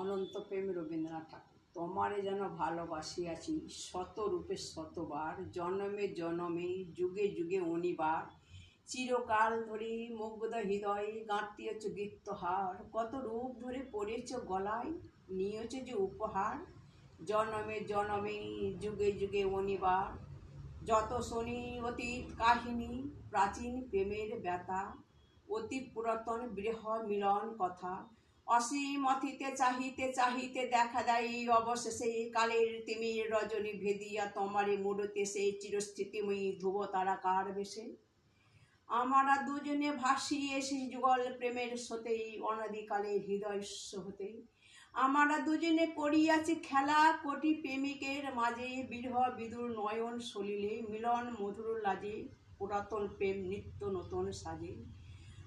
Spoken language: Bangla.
অনন্ত প্রেম রবীন্দ্রনাথ ঠাকুর। তোমারে যেন ভালোবাসি আছি শত রূপে শতবার, জন্মে জন্মে, যুগে যুগে অনিবার। চিরকাল ধরে মুগ্ধ হৃদয়ে গাঁথিয়েছ গীতহার। কত রূপ ধরে পড়েছ গলায়, নিয়েছ যে উপহার। জন্মে জন্মে, যুগে যুগে অনিবার। যত শনি অতীত কাহিনী, প্রাচীন প্রেমের ব্যথা। অতি পুরাতন বৃহ মিলন কথা। অসীম অতীতে চাহিতে চাহিতে দেখা দেয় এই অবশেষে কালের তিমির রজনী ভেদিয়া তোমারে মুড়তে, সেই চিরস্থিতিময়ী ধ্রুব তারাকার বেশে। আমরা দুজনে ভাসিয়ে সেই যুগল প্রেমের সতেই অনাদিকালে হৃদয় হতে আমরা দুজনে করিয়াছি খেলা কোটি প্রেমিকের মাঝে, বিরহ বিদুর নয়ন সলিলে, মিলন মধুর লাজে, পুরাতন প্রেম নিত্য নতুন সাজে।